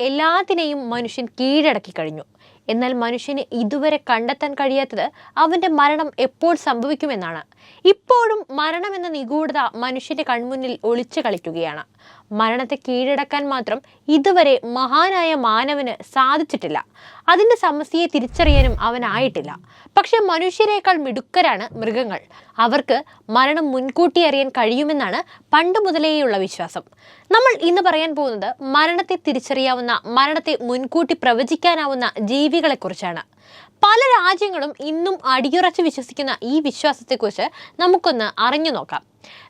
എല്ലാത്തിനെയും മനുഷ്യൻ കീഴടക്കി കഴിഞ്ഞു. എന്നാൽ മനുഷ്യന് ഇതുവരെ കണ്ടെത്താൻ കഴിയാത്തത് അവന്റെ മരണം എപ്പോൾ സംഭവിക്കുമെന്നാണ്. ഇപ്പോഴും മരണമെന്ന നിഗൂഢത മനുഷ്യന്റെ കൺമുന്നിൽ ഒളിച്ചു കളിക്കുകയാണ്. മരണത്തെ കീഴടക്കാൻ മാത്രം ഇതുവരെ മഹാനായ മാനവന് സാധിച്ചിട്ടില്ല. അതിന്റെ സമസ്യയെ തിരിച്ചറിയാനും അവനായിട്ടില്ല. പക്ഷെ മനുഷ്യരെക്കാൾ മിടുക്കരാണ് മൃഗങ്ങൾ. അവർക്ക് മരണം മുൻകൂട്ടി അറിയാൻ കഴിയുമെന്നാണ് പണ്ട് മുതലേയുള്ള വിശ്വാസം. നമ്മൾ ഇന്ന് പറയാൻ പോകുന്നത് മരണത്തെ തിരിച്ചറിയാവുന്ന മരണത്തെ മുൻകൂട്ടി പ്രവചിക്കാനാവുന്ന ജീവികളെക്കുറിച്ചാണ്. പല രാജ്യങ്ങളും ഇന്നും അടിയുറച്ച് വിശ്വസിക്കുന്ന ഈ വിശ്വാസത്തെക്കുറിച്ച് നമുക്കൊന്ന് അറിഞ്ഞു നോക്കാം.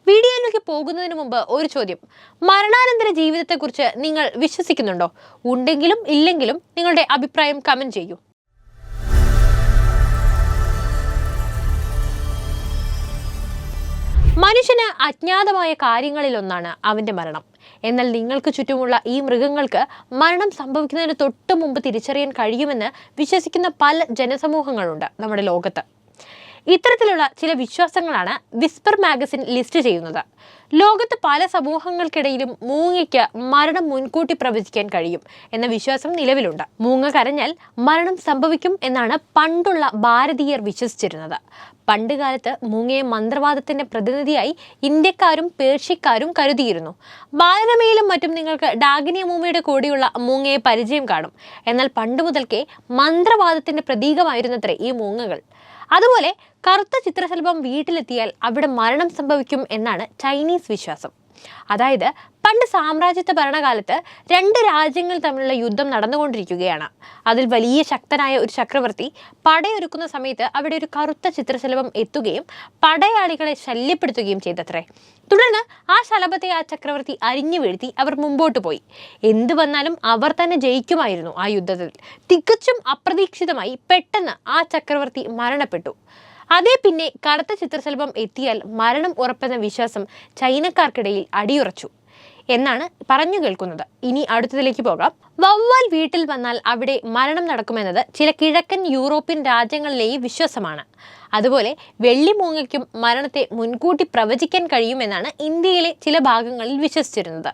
വീഡിയോയിലേക്ക് പോകുന്നതിന് മുമ്പ് ഒരു ചോദ്യം. മരണാനന്തര ജീവിതത്തെക്കുറിച്ച് നിങ്ങൾ വിശ്വസിക്കുന്നുണ്ടോ? ഉണ്ടെങ്കിലും ഇല്ലെങ്കിലും നിങ്ങളുടെ അഭിപ്രായം കമന്റ് ചെയ്യൂ. മനുഷ്യന് അജ്ഞാതമായ കാര്യങ്ങളിലൊന്നാണ് അവന്റെ മരണം. എന്നാൽ നിങ്ങൾക്ക് ചുറ്റുമുള്ള ഈ മൃഗങ്ങൾക്ക് മരണം സംഭവിക്കുന്നതിന് തൊട്ട് മുമ്പ് തിരിച്ചറിയാൻ കഴിയുമെന്ന് വിശ്വസിക്കുന്ന പല ജനസമൂഹങ്ങളുണ്ട് നമ്മുടെ ലോകത്ത്. ഇത്തരത്തിലുള്ള ചില വിശ്വാസങ്ങളാണ് വിസ്പർ മാഗസിൻ ലിസ്റ്റ് ചെയ്യുന്നത്. ലോകത്ത് പല സമൂഹങ്ങൾക്കിടയിലും മൂങ്ങയ്ക്ക് മരണം മുൻകൂട്ടി പ്രവചിക്കാൻ കഴിയും എന്ന വിശ്വാസം നിലവിലുണ്ട്. മൂങ്ങ കരഞ്ഞാൽ മരണം സംഭവിക്കും എന്നാണ് പണ്ടുള്ള ഭാരതീയർ വിശ്വസിച്ചിരുന്നത്. പണ്ടുകാലത്ത് മൂങ്ങയെ മന്ത്രവാദത്തിന്റെ പ്രതിനിധിയായി ഇന്ത്യക്കാരും പേർഷ്യക്കാരും കരുതിയിരുന്നു. ബാലരമയിലും മറ്റും നിങ്ങൾക്ക് ഡാഗിനിയ മൂമയുടെ കൂടെയുള്ള മൂങ്ങയെ പരിചയം കാണും. എന്നാൽ പണ്ട് മുതൽക്കേ മന്ത്രവാദത്തിന്റെ പ്രതീകമായിരുന്നത്രേ ഈ മൂങ്ങകൾ. അതുപോലെ കറുത്ത ചിത്രശലഭം വീട്ടിലെത്തിയാൽ അവിടെ മരണം സംഭവിക്കും എന്നാണ് ചൈനീസ് വിശ്വാസം. അതായത് പണ്ട് സാമ്രാജ്യത്തെ ഭരണകാലത്ത് രണ്ട് രാജ്യങ്ങൾ തമ്മിലുള്ള യുദ്ധം നടന്നുകൊണ്ടിരിക്കുകയാണ്. അതിൽ വലിയ ശക്തനായ ഒരു ചക്രവർത്തി പടയൊരുക്കുന്ന സമയത്ത് അവിടെ ഒരു കറുത്ത ചിത്രശലഭം എത്തുകയും പടയാളികളെ ശല്യപ്പെടുത്തുകയും ചെയ്തത്രേ. തുടർന്ന് ആ ശലഭത്തെ ആ ചക്രവർത്തി അരിഞ്ഞു വീഴ്ത്തി അവർ മുമ്പോട്ട് പോയി. എന്തു വന്നാലും അവർ തന്നെ ജയിക്കുമായിരുന്നു ആ യുദ്ധത്തിൽ. തികച്ചും അപ്രതീക്ഷിതമായി പെട്ടെന്ന് ആ ചക്രവർത്തി മരണപ്പെട്ടു. അതേ പിന്നെ കടുത്ത ചിത്രശലഭം എത്തിയാൽ മരണം ഉറപ്പെന്ന വിശ്വാസം ചൈനക്കാർക്കിടയിൽ അടിയുറച്ചു. എന്നാണ് പറഞ്ഞു കേൾക്കുന്നത്. ഇനി അടുത്തതിലേക്ക് പോകാം. വവ്വാൽ വീട്ടിൽ വന്നാൽ അവിടെ മരണം നടക്കുമെന്നത് ചില കിഴക്കൻ യൂറോപ്യൻ രാജ്യങ്ങളിലെയും വിശ്വാസമാണ്. അതുപോലെ വെള്ളിമൂങ്ങയ്ക്കും മരണത്തെ മുൻകൂട്ടി പ്രവചിക്കാൻ കഴിയുമെന്നാണ് ഇന്ത്യയിലെ ചില ഭാഗങ്ങളിൽ വിശ്വസിച്ചിരുന്നത്.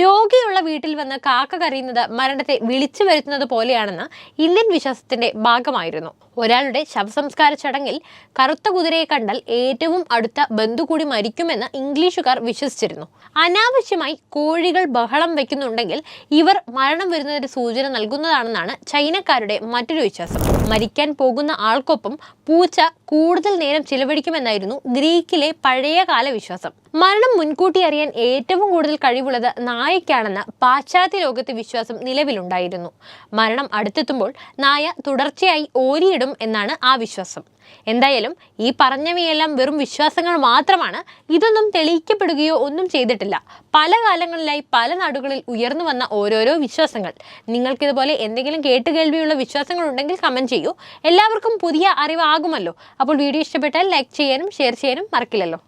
രോഗിയുള്ള വീട്ടിൽ വന്ന് കാക്ക കരയുന്നത് മരണത്തെ വിളിച്ചു വരുത്തുന്നത് പോലെയാണെന്ന് ഇന്ത്യൻ വിശ്വാസത്തിന്റെ ഭാഗമായിരുന്നു. ഒരാളുടെ ശവസംസ്കാര ചടങ്ങിൽ കറുത്ത കുതിരയെ കണ്ടാൽ ഏറ്റവും അടുത്ത ബന്ധു കൂടി മരിക്കുമെന്ന് ഇംഗ്ലീഷുകാർ വിശ്വസിച്ചിരുന്നു. അനാവശ്യമായി കോഴികൾ ബഹളം വെക്കുന്നുണ്ടെങ്കിൽ ഇവർ മരണം വരുന്നതിന് സൂചന നൽകുന്നതാണെന്നാണ് ചൈനക്കാരുടെ മറ്റൊരു വിശ്വാസം. മരിക്കാൻ പോകുന്ന ആൾക്കൊപ്പം പൂച്ച കൂടുതൽ നേരം ചിലവഴിക്കുമെന്നായിരുന്നു ഗ്രീക്കിലെ പഴയകാല വിശ്വാസം. മരണം മുൻകൂട്ടി അറിയാൻ ഏറ്റവും കൂടുതൽ കഴിവുള്ളത് നായയ്ക്കാണെന്ന പാശ്ചാത്യ ലോകത്തെ വിശ്വാസം നിലവിലുണ്ടായിരുന്നു. മരണം അടുത്തെത്തുമ്പോൾ നായ തുടർച്ചയായി ഓരിയിടും എന്നാണ് ആ വിശ്വാസം. എന്തായാലും ഈ പറഞ്ഞവയെല്ലാം വെറും വിശ്വാസങ്ങൾ മാത്രമാണ്. ഇതൊന്നും തെളിയിക്കപ്പെടുകയോ ഒന്നും ചെയ്തിട്ടില്ല. പല കാലങ്ങളിലായി പല നാടുകളിൽ ഉയർന്നു വന്ന ഓരോരോ വിശ്വാസങ്ങൾ. നിങ്ങൾക്കിതുപോലെ എന്തെങ്കിലും കേട്ടുകേൾവിയുള്ള വിശ്വാസങ്ങൾ ഉണ്ടെങ്കിൽ കമന്റ് ചെയ്യൂ. എല്ലാവർക്കും പുതിയ അറിവാകുമല്ലോ അപ്പോൾ വീഡിയോ ഇഷ്ടപ്പെട്ടാൽ ലൈക്ക് ചെയ്യാനും ഷെയർ ചെയ്യാനും മറക്കില്ലല്ലോ.